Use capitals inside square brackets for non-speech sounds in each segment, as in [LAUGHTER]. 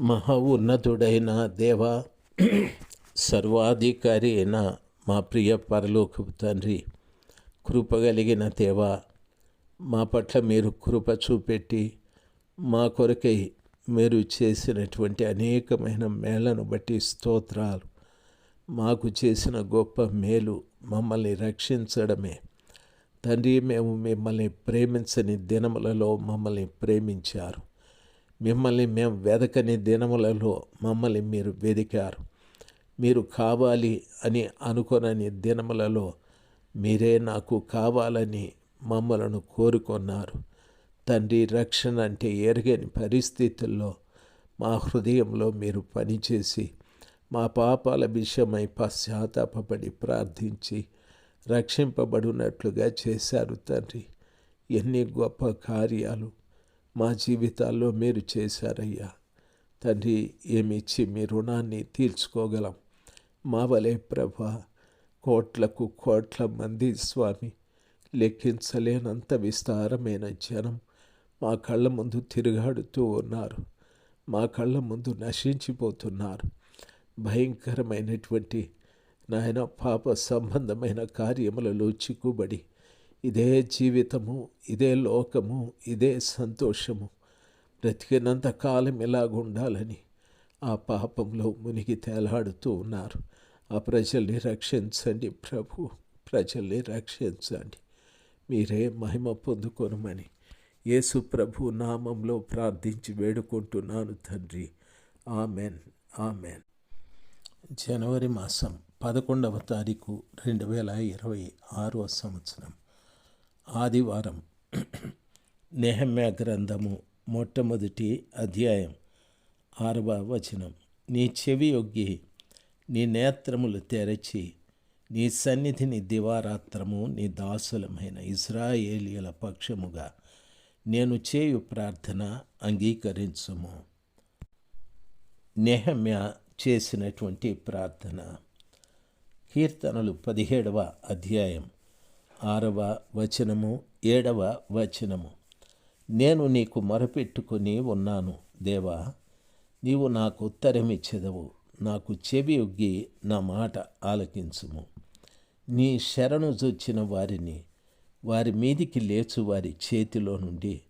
మహా ఉన్నతుడైన దేవ సర్వాధికారి అయిన మా ప్రియ పరలోకపు తండ్రి కృపగలిగిన దేవ మా పట్ల మీరు కృప చూపెట్టి మా కొరకై మీరు చేసినటువంటి అనేకమైన మేళను బట్టి స్తోత్రాలు. మాకు చేసిన గొప్ప మేలు మమ్మల్ని రక్షించడమే. తండ్రి మేము మిమ్మల్ని ప్రేమించని దినములలో మమ్మల్ని ప్రేమించారు. మిమ్మల్ని మేము వెదకని దినములలో మమ్మల్ని మీరు వెదికారు. మీరు కావాలి అని అనుకోనని దినములలో మీరే నాకు కావాలని మమ్మలను కోరుకున్నారు. తండ్రి రక్షణ అంటే ఎరగని పరిస్థితుల్లో మా హృదయంలో మీరు పనిచేసి మా పాపాల విషయమై పశ్చాత్తాపడి ప్రార్థించి రక్షింపబడినట్లుగా చేశారు తండ్రి. ఎన్ని గొప్ప కార్యాలు మా జీవితాల్లో మీరు చేశారయ్యా. తండ్రి ఏమిచ్చి మీ రుణాన్ని తీర్చుకోగలం. మా వలే ప్రభ కోట్లకు కోట్ల మంది స్వామి లెక్కించలేనంత విస్తారమైన జనం మా కళ్ళ ముందు తిరుగాడుతూ ఉన్నారు. మా కళ్ళ ముందు నశించిపోతున్నారు. భయంకరమైనటువంటి నాయన పాప సంబంధమైన కార్యములలో చిక్కుబడి ఇదే జీవితము ఇదే లోకము ఇదే సంతోషము. బ్రతికినంత కాలం ఇలాగుండాలని ఆ పాపంలో మునిగి తేలాడుతూ ఉన్నారు. ఆ ప్రజల్ని రక్షించండి ప్రభు ప్రజల్ని రక్షించండి. మీరే మహిమ పొందుకొనమని యేసు ప్రభు నామంలో ప్రార్థించి వేడుకుంటున్నాను తండ్రి. Amen amen. జనవరి మాసం పదకొండవ తారీఖు రెండు వేల ఇరవై ఆరో సంవత్సరం. ఆదివారం [CLEARS THROAT] నెహమ్యా గ్రంథము మొట్టమొదటి అధ్యాయం ఆరవ వచనం. నీ చెవి ఒగ్గి నీ నేత్రములు తెరచి నీ సన్నిధిని దివారాత్రము నీ దాసులమైన ఇజ్రాయేలీల పక్షముగా నేను చేయు ప్రార్థన అంగీకరించుము. నెహమ్య చేసినటువంటి ప్రార్థన. కీర్తనలు పదిహేడవ అధ్యాయం. ఆరవ వచనము ఏడవ వచనము. నేను నీకు మొరపెట్టుకుని ఉన్నాను దేవా. నీవు నాకు ఉత్తరమిచ్చెదవు నాకు చెవి ఒగ్గి నా మాట ఆలకించుము. నీ శరణు జొచ్చిన వారిని వారి మీదికి లేచు వారి చేతిలో నుండి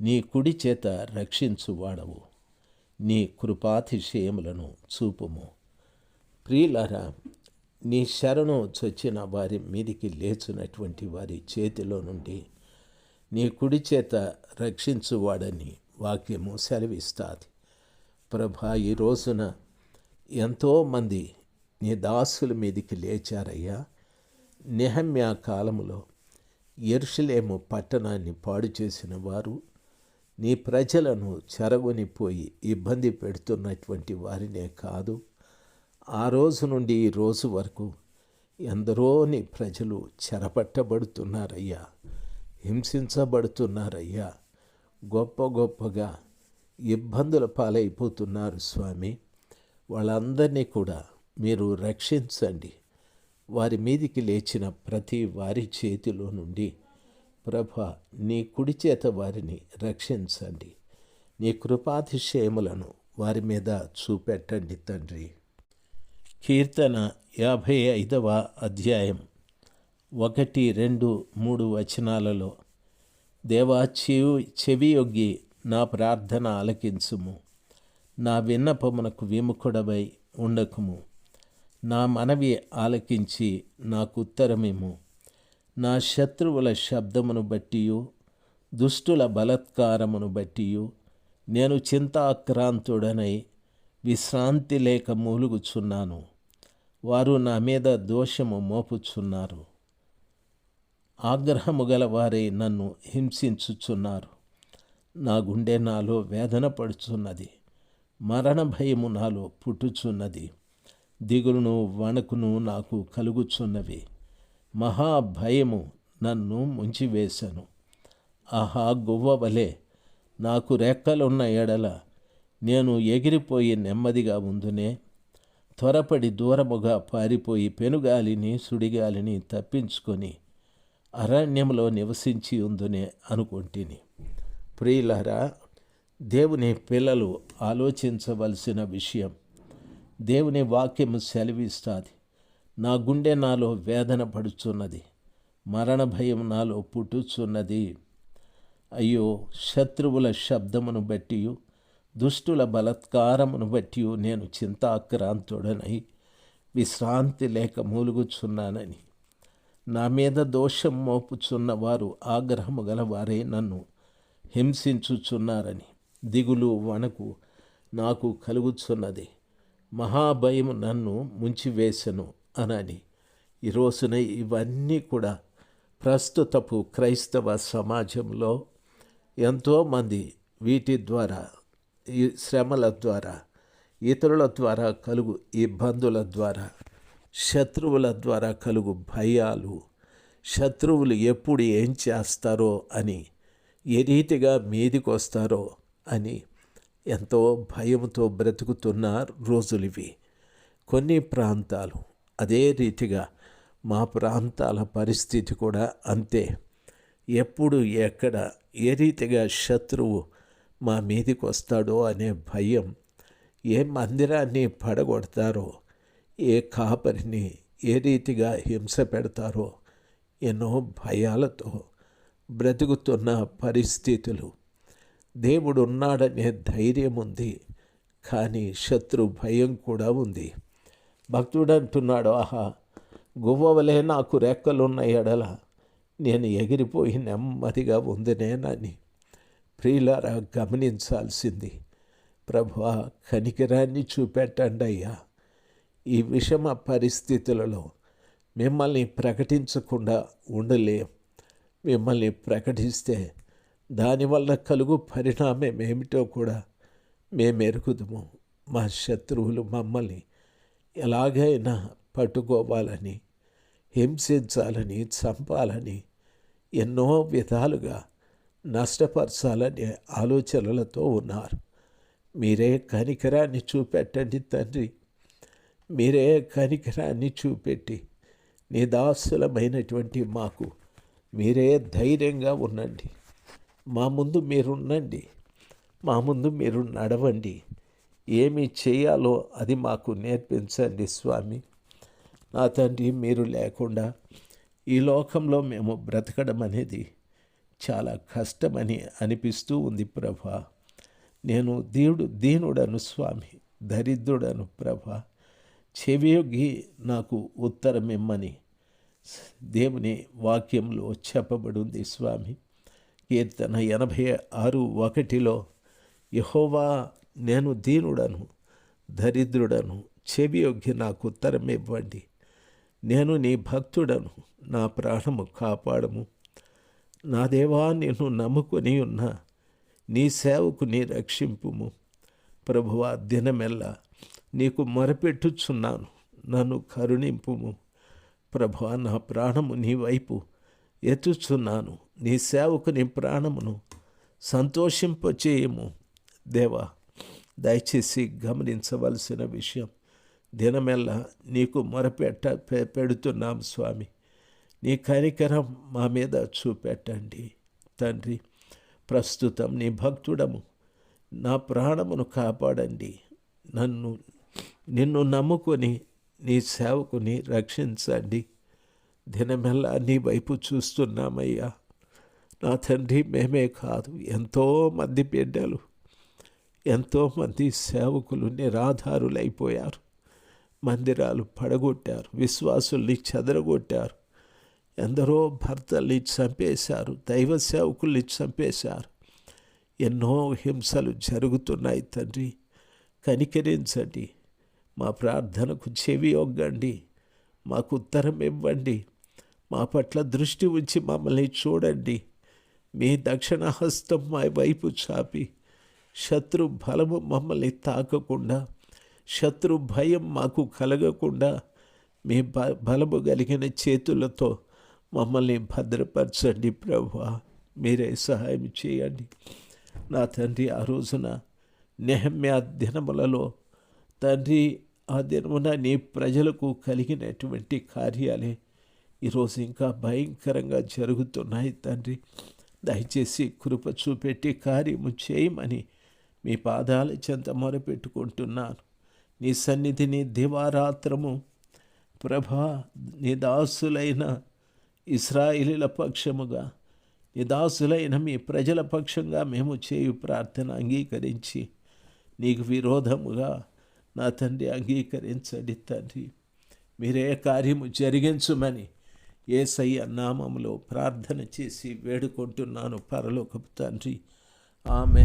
నీ కుడి చేత రక్షించువాడవు నీ కృపాతిశయములను చూపుము. ప్రియులారా నీ శరణు చొచ్చిన వారి మీదికి లేచినటువంటి వారి చేతిలో నుండి నీ కుడి చేత రక్షించువాడని వాక్యము సెలవిస్తుంది. ప్రభా ఈ రోజున ఎంతోమంది నీ దాసుల మీదికి లేచారయ్యా. నెహమ్యా కాలములో ఎరుషలేము పట్టణాన్ని పాడు చేసిన వారు నీ ప్రజలను చెరగొనిపోయి ఇబ్బంది పెడుతున్నటువంటి వారినే కాదు ఆ రోజు నుండి ఈ రోజు వరకు ఎందరో నీ ప్రజలు చెరపట్టబడుతున్నారయ్యా హింసించబడుతున్నారయ్యా గొప్ప గొప్పగా ఇబ్బందుల పాలైపోతున్నారు స్వామి. వాళ్ళందరినీ కూడా మీరు రక్షించండి. వారి మీదికి లేచిన ప్రతి వారి చేతిలో నుండి ప్రభ నీ కుడి చేత వారిని రక్షించండి. నీ కృపాతిశయములను వారి మీద చూపెట్టండి తండ్రి. కీర్తన యాభై ఐదవ అధ్యాయం ఒకటి రెండు మూడు వచనాలలో దేవా చెవి చెవి నా ప్రార్థన ఆలకించుము. నా విన్నపమునకు విముఖుడవై ఉండకుము. నా మనవి ఆలకించి నాకు ఉత్తరమేము. నా శత్రువుల శబ్దమును బట్టియు దుష్టుల బలత్కారమును బట్టియు నేను చింతాక్రాంతుడనై విశ్రాంతి లేక మూలుగుచున్నాను. వారు నా మీద దోషము మోపుచున్నారు. ఆగ్రహము గలవారే నన్ను హింసించుచున్నారు. నా గుండె నాలో వేదన పడుచున్నది. మరణ భయము నాలో పుట్టుచున్నది. దిగులును వణకును నాకు కలుగుచున్నవి. మహాభయము నన్ను ముంచివేశాను ఆహా గువ్వ వలె నాకు రెక్కలున్న ఎడల నేను ఎగిరిపోయి నెమ్మదిగా ఉందునే త్వరపడి దూరముగా పారిపోయి పెనుగాలిని సుడిగాలిని తప్పించుకొని అరణ్యంలో నివసించి ఉందునే అనుకుంటుని. ప్రియులరా దేవుని పిల్లలు ఆలోచించవలసిన విషయం దేవుని వాక్యము సెలవిస్తుంది. నా గుండె నాలో వేదన పడుచున్నది మరణ భయం నాలో పుట్టుచున్నది. అయ్యో శత్రువుల శబ్దమును బట్టి దుష్టుల బలత్కారమును బట్టి నేను చింతాక్రాంతుడనై విశ్రాంతి లేక మూలుగుచున్నానని. నా మీద దోషం మోపుచున్న వారు ఆగ్రహము గలవారే నన్ను హింసించుచున్నారని. దిగులు వణకు నాకు కలుగుచున్నది. మహాభయము నన్ను ముంచివేశను అనని. ఈ రోజున ఇవన్నీ కూడా ప్రస్తుతపు క్రైస్తవ సమాజంలో ఎంతోమంది వీటి ద్వారా ఈ శ్రమల ద్వారా ఇతరుల ద్వారా కలుగు ఇబ్బందుల ద్వారా శత్రువుల ద్వారా కలుగు భయాలు శత్రువులు ఎప్పుడు ఏం చేస్తారో అని ఏ రీతిగా మీదికి వస్తారో అని ఎంతో భయంతో బ్రతుకుతున్న రోజులివి. కొన్ని ప్రాంతాలు అదే రీతిగా మా ప్రాంతాల పరిస్థితి కూడా అంతే. ఎప్పుడు ఎక్కడ ఏ రీతిగా శత్రువు మా మీదికి వస్తాడో అనే భయం ఏ మందిరాన్ని పడగొడతారో ఏ కాపరిని ఏ రీతిగా హింస పెడతారో ఎన్నో భయాలతో బ్రతుకుతున్న పరిస్థితులు. దేవుడు ఉన్నాడనే ధైర్యం ఉంది కానీ శత్రు భయం కూడా ఉంది. భక్తుడు అంటున్నాడు ఆహా గువ్వవలే నాకు రెక్కలున్న ఎడల నేను ఎగిరిపోయి నెమ్మదిగా ఉందినేనని ప్రియులారా గమనించాల్సింది. ప్రభు కనికరాన్ని చూపెట్టండి అయ్యా. ఈ విషమ పరిస్థితులలో మిమ్మల్ని ప్రకటించకుండా ఉండలేం. మిమ్మల్ని ప్రకటిస్తే దానివల్ల కలుగు పరిణామం ఏమిటో కూడా మేము ఎరుగుదము మా శత్రువులు మమ్మల్ని ఎలాగైనా పట్టుకోవాలని హింసించాలని చంపాలని ఎన్నో విధాలుగా నష్టపరచాలనే ఆలోచనలతో ఉన్నారు. మీరే కనికరాన్ని చూపెట్టండి తండ్రి. మీరే కనికరాన్ని చూపెట్టి నీ దాసులమైనటువంటి మాకు మీరే ధైర్యంగా ఉండండి. మా ముందు మీరుండండి. మా ముందు మీరు నడవండి. ఏమి చేయాలో అది మాకు నేర్పించండి స్వామి. నా తండ్రి మీరు లేకుండా ఈ లోకంలో మేము బ్రతకడం అనేది చాలా కష్టమని అనిపిస్తూ ఉంది ప్రభా. నేను దేవుడు దీనుడను స్వామి దరిద్రుడను ప్రభా. చెవియొగ్గి నాకు ఉత్తరం ఇమ్మని దేవుని వాక్యంలో చెప్పబడింది స్వామి. కీర్తన ఎనభై ఆరు ఒకటిలో యహోవా నేను దీనుడను దరిద్రుడను చెవియొగ్గి నాకు ఉత్తరం ఇవ్వండి నేను నీ భక్తుడను నా ప్రాణము కాపాడము. నా దేవా నేను నమ్ముకొని ఉన్న. నీ సేవకు నీ రక్షింపుము. ప్రభువా దినమెల్లా నీకు మొరపెట్టుచున్నాను. నన్ను కరుణింపుము. ప్రభువ నా ప్రాణము నీ వైపు ఎత్తుచున్నాను. నీ సేవకు నీ ప్రాణమును సంతోషింపచేయము దేవా దయచేసి గమనించవలసిన విషయం దినమెల్లా నీకు మొరపెట్ట పెడుతున్నాం స్వామి. నీ కరికరం మా మీద చూపెట్టండి తండ్రి. ప్రస్తుతం నీ భక్తుడము. నా ప్రాణమును కాపాడండి. నన్ను నిన్ను నమ్ముకొని నీ సేవకుని రక్షించండి. దినమెల్లా నీ వైపు చూస్తున్నామయ్యా. నా తండ్రి మేమే కాదు. ఎంతోమంది బిడ్డలు. ఎంతోమంది సేవకులు నిరాధారులైపోయారు. మందిరాలు పడగొట్టారు. విశ్వాసుల్ని చెదరగొట్టారు. ఎందరో భర్తల్ని చంపేశారు దైవ సేవకుల్ని చంపేశారు. ఎన్నో హింసలు జరుగుతున్నాయి తండ్రి. కనికరించండి. మా ప్రార్థనకు చెవి ఒగ్గండి. మాకు ఉత్తరం ఇవ్వండి. మా పట్ల దృష్టి ఉంచి మమ్మల్ని చూడండి. మీ దక్షిణ హస్తం మా వైపు చాపి. శత్రు బలము మమ్మల్ని తాకకుండా శత్రు భయం మాకు కలగకుండా మీ బ బలము కలిగిన చేతులతో మమ్మల్ని భద్రపరచండి ప్రభా. మీరే సహాయం చేయండి. నా తండ్రి ఆ రోజున నెహమ్యా దినములలో తండ్రి ఆ దినమున నీ ప్రజలకు కలిగినటువంటి కార్యాలే ఈరోజు ఇంకా భయంకరంగా జరుగుతున్నాయి తండ్రి. దయచేసి కృప చూపెట్టి కార్యము చేయమని మీ పాదాల చెంత మొరపెట్టుకుంటున్నాను. నీ సన్నిధిని దివారాత్రము ప్రభా నీ దాసులైన ఇస్రాయిలీల పక్షముగా నీ దాసులైన మీ ప్రజల పక్షంగా మేము చేయు ప్రార్థన అంగీకరించి నీకు విరోధముగా నా తండ్రి అంగీకరించండి తండ్రి. మీరే కార్యము జరిగించుమని ఏసయ్య నామములో ప్రార్థన చేసి వేడుకుంటున్నాను పరలోకపు తండ్రి. ఆమె